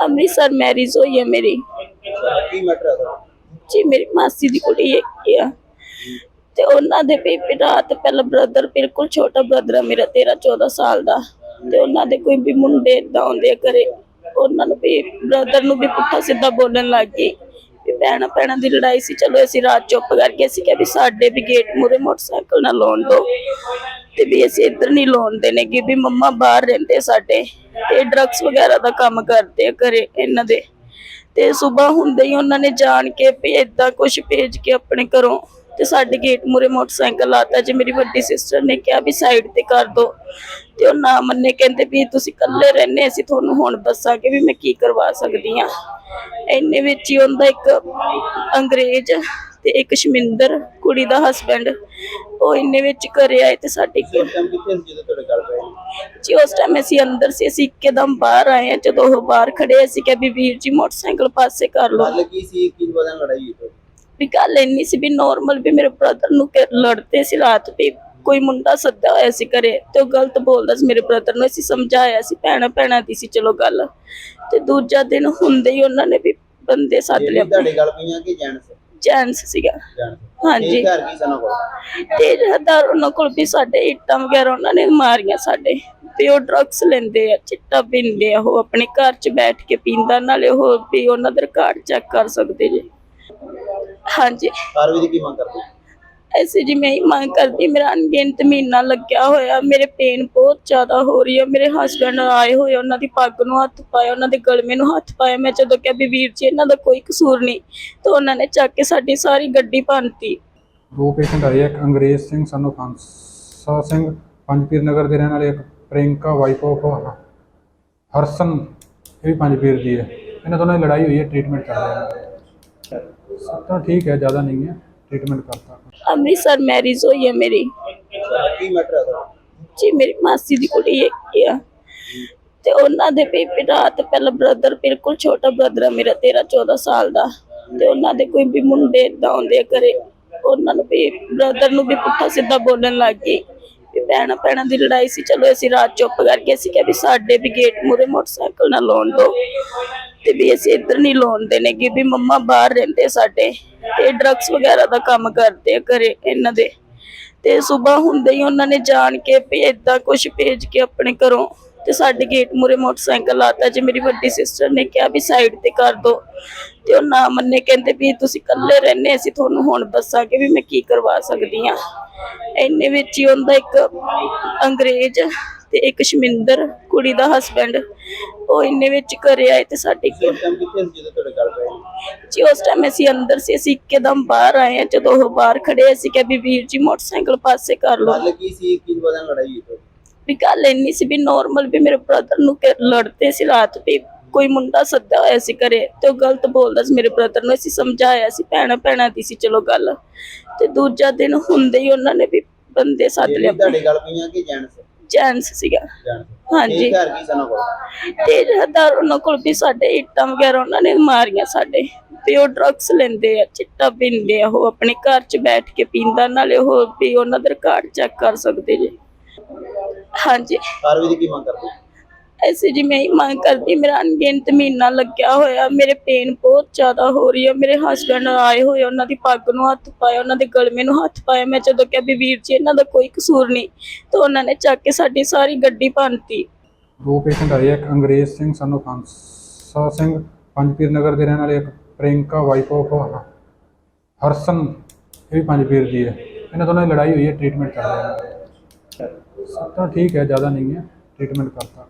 Amritsar marriage ਹੋਈ ਹੈ ਮੇਰੀ। ਕੀ ਮੈਟਰ ਹੈ ਤੁਹਾਡਾ? ਜੀ ਮੇਰੀ ਮਾਸੀ ਦੀ ਕੁੜੀ ਹੈਗੀ ਆ। ਤੇ ਉਹਨਾਂ ਦੇ ਬੇਬੀ ਰਾਤ ਪਹਿਲਾਂ ਬ੍ਰਦਰ ਬਿਲਕੁਲ ਛੋਟਾ ਬ੍ਰਦਰ ਆ ਮੇਰਾ 13 14 ਸਾਲ ਦਾ। ਤੇ ਉਹਨਾਂ ਦੇ ਕੋਈ ਵੀ ਮੁੰਡੇ ਏਦਾਂ ਆਉਂਦੇ ਆ ਘਰੇ ਉਹਨਾਂ ਨੂੰ ਵੀ ਬ੍ਰਦਰ ਨੂੰ ਵੀ ਪੁੱਠਾ ਸਿੱਧਾ ਬੋਲਣ ਲੱਗ ਗਈ। ਵੀ ਭੈਣਾਂ ਭੈਣਾਂ ਦੀ ਲੜਾਈ ਸੀ ਚਲੋ ਅਸੀਂ ਰਾਤ ਚੁੱਪ ਕਰਕੇ ਅਸੀਂ ਕਿਹਾ ਵੀ ਸਾਡੇ ਵੀ ਗੇਟ ਮੂਰੇ ਮੋਟਰਸਾਈਕਲ ਨਾ ਲਾਉਣ ਦੋ ਤੇ ਵੀ ਅਸੀਂ ਇੱਧਰ ਨਹੀਂ ਲਾਉਣ ਦੇਣਗੇ ਵੀ ਮੰਮਾ ਬਾਹਰ ਰਹਿੰਦੇ ਸਾਡੇ, ਤੇ ਡਰੱਗਸ ਵਗੈਰਾ ਦਾ ਕੰਮ ਕਰਦੇ ਆ ਘਰੇ ਇਹਨਾਂ ਦੇ। ਤੇ ਸਵੇਰ ਹੁੰਦੇ ਹੀ ਉਹਨਾਂ ਨੇ ਜਾਣ ਕੇ ਵੀ ਏਦਾਂ ਕੁਝ ਭੇਜ ਕੇ ਆਪਣੇ ਘਰੋਂ ਤੇ ਸਾਡੇ ਗੇਟ ਮੂਰੇ ਮੋਟਰਸਾਈਕਲ ਲਾਤਾ, ਜੇ ਮੇਰੀ ਵੱਡੀ ਸਿਸਟਰ ਨੇ ਕਿਹਾ ਵੀ ਸਾਈਡ ਤੇ ਕਰ ਦੋ। ਤੇ ਉਹ ਨਾ ਮੰਨੇ, ਕਹਿੰਦੇ ਵੀ ਤੁਸੀਂ ਇਕੱਲੇ ਰਹਿੰਦੇ, ਅਸੀਂ ਤੁਹਾਨੂੰ ਹੁਣ ਦੱਸਾਂਗੇ ਵੀ ਮੈਂ ਕੀ ਕਰਵਾ ਸਕਦੀ ਆ ਇੰਨੇ ਵਿੱਚ ਹੀ ਉਹਦਾ ਇੱਕ ਅੰਗਰੇਜ਼ ਤੇ ਇੱਕ ਸ਼ਮਿੰਦਰ ਕੁੜੀ ਦਾ ਹਸਬੈਂਡ ਉਹ ਇੰਨੇ ਵਿੱਚ ਘਰੇ ਆਏ ਤੇ ਸਾਡੇ ਕੋਲ ਜੀ ਉਸ ਟਾਈਮ ਅਸੀਂ ਅੰਦਰ ਸੀ ਅਸੀਂ ਇੱਕਦਮ ਬਾਹਰ ਆਏ ਹਾਂ। ਜਦੋਂ ਉਹ ਬਾਹਰ ਖੜੇ ਅਸੀਂ ਕਿਹਾ ਵੀ ਵੀਰ ਜੀ ਮੋਟਰਸਾਈਕਲ ਪਾਸੇ ਕਰ ਲਓ। ਗੱਲ ਕੀ ਵੀ ਇੰਨੀ ਸੀ ਵੀ ਨਾਰਮਲ ਵੀ ਮੇਰੇ ਬ੍ਰਦਰ ਨੂੰ ਕਿ ਲੜਦੇ ਸੀ ਰਾਤ ਵੀ ਕੋਈ ਮੁੰਡਾ ਸੱਦਾ ਹੋਇਆ ਸੀ ਘਰੇ ਤੇ ਉਹ ਗਲਤ ਬੋਲਦਾ ਸੀ ਮੇਰੇ ਬ੍ਰਦਰ ਨੂੰ। ਅਸੀਂ ਸਮਝਾਇਆ ਸੀ ਭੈਣਾ ਭੈਣਾ ਦੀ ਸੀ ਚਲੋ ਗੱਲ। ਤੇ ਦੂਜਾ ਦਿਨ ਹੁੰਦੇ ਹੀ ਉਹਨਾਂ ਨੇ ਵੀ ਬੰਦੇ ਸੱਦ ਲਿਆ ਤੁਹਾਡੀ ਗੱਲ ਪਈਆਂ ਕਿ ਜੈਂਟਸ ਜੈਂਟਸ ਸੀਗਾ। ਹਾਂਜੀ। ਇਹ ਘਰ ਕੀ ਸਨ ਕੋਲ? ਤੇ ਹਦਾਰ ਉਹਨਾਂ ਕੋਲ ਵੀ ਸਾਡੇ ਇੱਟਾਂ ਵਗੈਰਾ ਉਹਨਾਂ ਨੇ ਮਾਰੀਆਂ ਸਾਡੇ। ਤੇ ਉਹ ਡਰੱਗਸ ਲੈਂਦੇ ਆ ਚਿੱਟਾ ਪੀਂਦੇ ਆ ਉਹ ਆਪਣੇ ਘਰ 'ਚ ਬੈਠ ਕੇ ਪੀਂਦਾ ਨਾਲੇ ਉਹ ਵੀ ਉਹਨਾਂ ਦਾ ਰਿਕਾਰਡ ਚੈੱਕ ਕਰ ਸਕਦੇ ਜੀ। ਹਾਂਜੀ। ਕਾਰਵਾਈ ਦੀ ਕੀ ਮੰਗ ਕਰਦੇ ਐਸੇ ਜੀ ਮੈਂ ਹੀ ਮੰਗ ਕਰਦੀ ਮੇਰਾ ਅਣਗਿਣਤ ਮਹੀਨਾ ਲੱਗਿਆ ਹੋਇਆ ਮੇਰੇ ਪੇਨ ਬਹੁਤ ਜ਼ਿਆਦਾ ਹੋ ਰਹੀ ਹੈ ਮੇਰੇ ਹਸਬੰਡ ਆਏ ਹੋਏ ਉਹਨਾਂ ਦੀ ਪੱਗ ਨੂੰ ਹੱਥ ਪਾਇਆ ਉਹਨਾਂ ਦੇ ਗਲਮੇ ਨੂੰ ਹੱਥ ਪਾਇਆ ਮੈਂ ਜਦੋਂ ਕਿਹਾ ਵੀ ਵੀਰ ਜੀ ਇਹਨਾਂ ਦਾ ਕੋਈ ਕਸੂਰ ਨਹੀਂ ਤਾਂ ਉਹਨਾਂ ਨੇ ਚੱਕ ਕੇ ਸਾਡੀ ਸਾਰੀ ਗੱਡੀ ਭੰਨਤੀ। ਦੋ ਪੇਸ਼ੈਂਟ ਆਏ ਆ, ਇੱਕ ਅੰਗਰੇਜ਼ ਸਿੰਘ ਸਾਨੂੰ ਖਾਂਸਾ ਸਿੰਘ ਪੰਜਪੀਰ ਨਗਰ ਦੇ ਰਹਿਣ ਵਾਲੇ ਇੱਕ ਪ੍ਰਿੰਕਾ ਵਾਈਫ ਆਫ ਹਰਸਨ ਇਹ ਵੀ ਪੰਜਪੀਰ ਦੀ ਹੈ। ਇਹਨਾਂ ਦੋਨਾਂ ਦੀ ਲੜਾਈ ਹੋਈ ਹੈ ਟ੍ਰੀਟਮੈਂਟ ਚੱਲ ਰਿਹਾ ਹੈ ਸੱਤਾ ਠੀਕ ਹੈ ਜ਼ਿਆਦਾ ਨਹੀਂ ਹੈ। ਟ੍ਰੀਟਮੈਂਟ ਕਰਤਾ। ਅੰਮ੍ਰਿਤਸਰ ਮੈਰਿਜ ਹੋਈ ਹੈ ਮੇਰੀ। ਕੀ ਮੈਟਰ ਹੈ ਤੁਹਾਡਾ? ਜੀ ਮੇਰੀ ਮਾਸੀ ਦੀ ਕੁੜੀ ਹੈਗੀ ਆ। ਤੇ ਉਹਨਾਂ ਦੇ ਬੇਬੀ ਰਾਤ ਪਹਿਲਾਂ ਬ੍ਰਦਰ ਬਿਲਕੁਲ ਛੋਟਾ ਬ੍ਰਦਰ ਆ ਮੇਰਾ 13 14 ਸਾਲ ਦਾ। ਤੇ ਉਹਨਾਂ ਦੇ ਕੋਈ ਵੀ ਮੁੰਡੇ ਏਦਾਂ ਆਉਂਦੇ ਆ ਘਰੇ ਉਹਨਾਂ ਨੂੰ ਵੀ ਬ੍ਰਦਰ ਨੂੰ ਵੀ ਪੁੱਠਾ ਸਿੱਧਾ ਬੋਲਣ ਲੱਗ ਗਈ। ਭੈਣਾਂ ਭੈਣਾਂ ਦੀ ਲੜਾਈ ਸੀ। ਚਲੋ ਅਸੀਂ ਰਾਤ ਚੁੱਪ ਕਰਕੇ ਅਸੀਂ ਕਿਹਾ ਵੀ ਸਾਡੇ ਵੀ ਗੇਟ ਮੂਰੇ ਮੋਟਰਸਾਈਕਲ ਨਾ ਲਾਉਣ ਦੋ ਤੇ ਵੀ ਅਸੀਂ ਇੱਧਰ ਨਹੀਂ ਲਾਉਣ ਦੇਣਗੇ ਵੀ ਮੰਮਾ ਬਾਹਰ ਰਹਿੰਦੇ ਸਾਡੇ ਤੇ ਡਰੱਗਸ ਵਗੈਰਾ ਦਾ ਕੰਮ ਕਰਦੇ ਆ ਘਰੇ ਇਹਨਾਂ ਦੇ। ਤੇ ਸਵੇਰ ਹੁੰਦੇ ਹੀ ਉਹਨਾਂ ਨੇ ਜਾਣ ਕੇ ਵੀ ਏਦਾਂ ਕੁਝ ਭੇਜ ਕੇ ਆਪਣੇ ਘਰੋਂ ਤੇ ਸਾਡੇ ਗੇਟ ਮੂਰੇ ਮੋਟਰਸਾਈਕਲ ਲਾਤਾ ਜੇ। ਮੇਰੀ ਵੱਡੀ ਸਿਸਟਰ ਨੇ ਕਿਹਾ ਵੀ ਸਾਈਡ ਤੇ ਕਰ ਦੋ। ਤੇ ਉਹ ਨਾ ਮੰਨੇ ਕਹਿੰਦੇ ਵੀ ਤੁਸੀਂ ਇਕੱਲੇ ਰਹਿੰਦੇ ਅਸੀਂ ਤੁਹਾਨੂੰ ਹੁਣ ਦੱਸਾਂਗੇ ਵੀ ਮੈਂ ਕੀ ਕਰਵਾ ਸਕਦੀ ਆ ਇੰਨੇ ਵਿੱਚ ਹੀ ਉਹਦਾ ਇੱਕ ਅੰਗਰੇਜ਼ ਤੇ ਇੱਕ ਸ਼ਮਿੰਦਰ ਕੁੜੀ ਦਾ ਹਸਬੈਂਡ ਉਹ ਇੰਨੇ ਵਿੱਚ ਘਰੇ ਆਏ ਤੇ ਸਾਡੇ ਕੋਲ ਜੀ ਉਸ ਟਾਈਮ ਅਸੀਂ ਅੰਦਰ ਸੀ ਅਸੀਂ ਇੱਕਦਮ ਬਾਹਰ ਆਏ ਹਾਂ। ਜਦੋਂ ਉਹ ਬਾਹਰ ਖੜੇ ਅਸੀਂ ਕਿਹਾ ਵੀ ਵੀਰ ਜੀ ਮੋਟਰਸਾਈਕਲ ਪਾਸੇ ਕਰ ਲਓ। ਗੱਲ ਕੀ ਸੀ? ਵਜ੍ਹਾ ਨਾਲ ਲੜਾਈ ਹੋਈ ਵੀ ਗੱਲ ਇੰਨੀ ਸੀ ਵੀ ਨਾਰਮਲ ਵੀ ਮੇਰੇ ਬ੍ਰਦਰ ਨੂੰ ਕਿ ਲੜਦੇ ਸੀ ਰਾਤ ਵੀ ਕੋਈ ਮੁੰਡਾ ਸੱਦਾ ਹੋਇਆ ਸੀ ਘਰੇ ਤੇ ਉਹ ਗਲਤ ਬੋਲਦਾ ਸੀ ਮੇਰੇ ਬ੍ਰਦਰ ਨੂੰ ਅਸੀਂ ਸਮਝਾਇਆ ਸੀ ਭੈਣਾ ਭੈਣਾ ਦੀ ਸੀ ਚਲੋ ਗੱਲ। ਤੇ ਦੂਜਾ ਦਿਨ ਹੁੰਦੇ ਹੀ ਉਹਨਾਂ ਨੇ ਵੀ ਬੰਦੇ ਸੱਦ ਲਿਆ ਤੁਹਾਡੀ ਗੱਲ ਪਈਆਂ ਕਿ ਜੈਂਟਸ ਜੈਂਟਸ ਸੀਗਾ। ਹਾਂਜੀ। ਘਰ ਕੀ ਸਨ ਕੋਲ? ਤੇ ਹਦਾਰ ਉਹਨਾਂ ਕੋਲ ਵੀ ਸਾਡੇ ਇੱਟਾਂ ਵਗੈਰਾ ਉਹਨਾਂ ਨੇ ਮਾਰੀਆਂ ਸਾਡੇ। ਤੇ ਉਹ ਡਰੱਗਸ ਲੈਂਦੇ ਆ ਚਿੱਟਾ ਪੀਂਦੇ ਆ ਉਹ ਆਪਣੇ ਘਰ 'ਚ ਬੈਠ ਕੇ ਪੀਂਦਾ ਨਾਲੇ ਉਹ ਵੀ ਉਹਨਾਂ ਦਾ ਰਿਕਾਰਡ ਚੈੱਕ ਕਰ ਸਕਦੇ ਜੀ। ਹਾਂਜੀ। ਕਾਰਵਾਈ ਦੀ ਕੀ ਮੰਗ ਕਰਦੇ ਐਸੇ ਜੀ ਮੈਂ ਹੀ ਮੰਗ ਕਰਦੀ ਮੇਰਾ ਅਣਗਿਣਤ ਮਹੀਨਾ ਲੱਗਿਆ ਹੋਇਆ ਮੇਰੇ ਪੇਨ ਬਹੁਤ ਜ਼ਿਆਦਾ ਹੋ ਰਹੀ ਹੈ ਮੇਰੇ ਹਸਬੰਡ ਆਏ ਹੋਏ ਉਹਨਾਂ ਦੀ ਪੱਗ ਨੂੰ ਹੱਥ ਪਾਇਆ ਉਹਨਾਂ ਦੇ ਗਲਮੇ ਨੂੰ ਹੱਥ ਪਾਇਆ ਮੈਂ ਜਦੋਂ ਕਿਹਾ ਵੀ ਵੀਰ ਜੀ ਇਹਨਾਂ ਦਾ ਕੋਈ ਕਸੂਰ ਨਹੀਂ ਤਾਂ ਉਹਨਾਂ ਨੇ ਚੱਕ ਕੇ ਸਾਡੀ ਸਾਰੀ ਗੱਡੀ ਭੰਨਤੀ। ਦੋ ਪੇਸ਼ੈਂਟ ਆਏ ਆ, ਇੱਕ ਅੰਗਰੇਜ਼ ਸਿੰਘ ਸਾਨੂੰ ਖਾਂਸਾ ਸਿੰਘ ਪੰਜਪੀਰ ਨਗਰ ਦੇ ਰਹਿਣ ਵਾਲੇ ਇੱਕ ਪ੍ਰਿੰਕਾ ਵਾਈਫ ਆਫ ਹਰਸਨ ਇਹ ਵੀ ਪੰਜਪੀਰ ਦੀ ਹੈ। ਇਹਨਾਂ ਦੋਨਾਂ ਦੀ ਲੜਾਈ ਹੋਈ ਹੈ ਟ੍ਰੀਟਮੈਂਟ ਚੱਲ ਰਿਹਾ ਹੈ। ਸੱਤਾ ਠੀਕ ਹੈ ਜ਼ਿਆਦਾ ਨਹੀਂ ਹੈ। ਟ੍ਰੀਟਮੈਂਟ ਕਰਤਾ।